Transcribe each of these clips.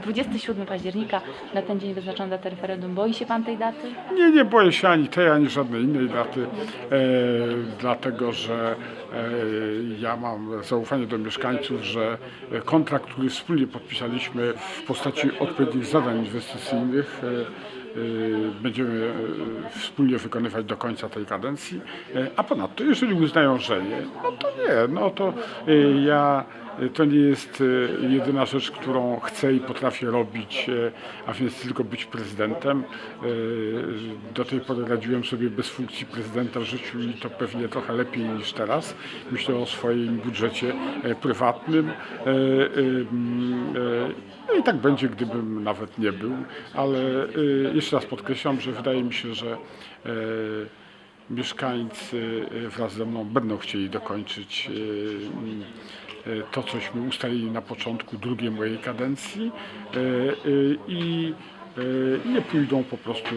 27 października, na ten dzień wyznaczona data referendum. Boi się pan tej daty? Nie, nie boję się ani tej, ani żadnej innej daty, e, dlatego że e, ja mam zaufanie do mieszkańców, że kontrakt, który wspólnie podpisaliśmy w postaci odpowiednich zadań inwestycyjnych, e, e, będziemy e, wspólnie wykonywać do końca tej kadencji. E, A ponadto, jeżeli uznają, że nie, no to nie, no to ja to nie jest e, jedyna rzecz, którą chcę i potrafię robić, e, a więc tylko być prezydentem. Do tej pory radziłem sobie bez funkcji prezydenta w życiu i to pewnie trochę lepiej niż teraz. Myślę o swoim budżecie e, prywatnym. E, mm, e, No i tak będzie, gdybym nawet nie był, ale jeszcze raz podkreślam, że wydaje mi się, że mieszkańcy e, wraz ze mną będą chcieli dokończyć e, e, to, cośmy ustalili na początku drugiej mojej kadencji i nie pójdą po prostu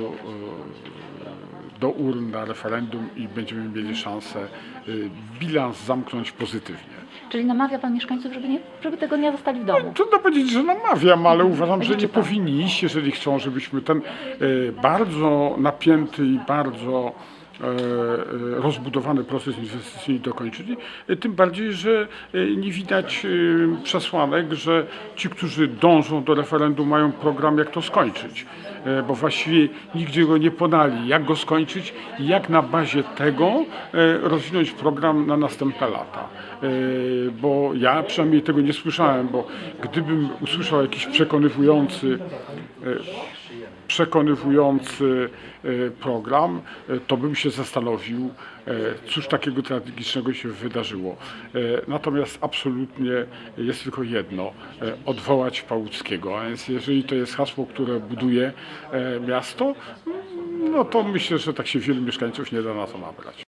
do urn na referendum i będziemy mieli szansę bilans zamknąć pozytywnie. Czyli namawia pan mieszkańców, żeby, nie, żeby tego dnia zostali w domu? Trudno powiedzieć, że namawiam, ale uważam, że nie powinni iść, jeżeli chcą, żebyśmy ten bardzo napięty i bardzo rozbudowany proces inwestycyjny dokończyli. E, Tym bardziej, że e, nie widać e, przesłanek, że ci, którzy dążą do referendum, mają program, jak to skończyć. E, Bo właściwie nigdzie go nie podali, jak go skończyć i jak na bazie tego e, rozwinąć program na następne lata. E, Bo ja przynajmniej tego nie słyszałem, bo gdybym usłyszał jakiś przekonywujący e, przekonywujący e, program, e, to bym się zastanowił, e, cóż takiego tragicznego się wydarzyło. E, Natomiast absolutnie jest tylko jedno, e, odwołać Pałuckiego. A więc jeżeli to jest hasło, które buduje miasto, no to myślę, że tak się wielu mieszkańców nie da na to nabrać.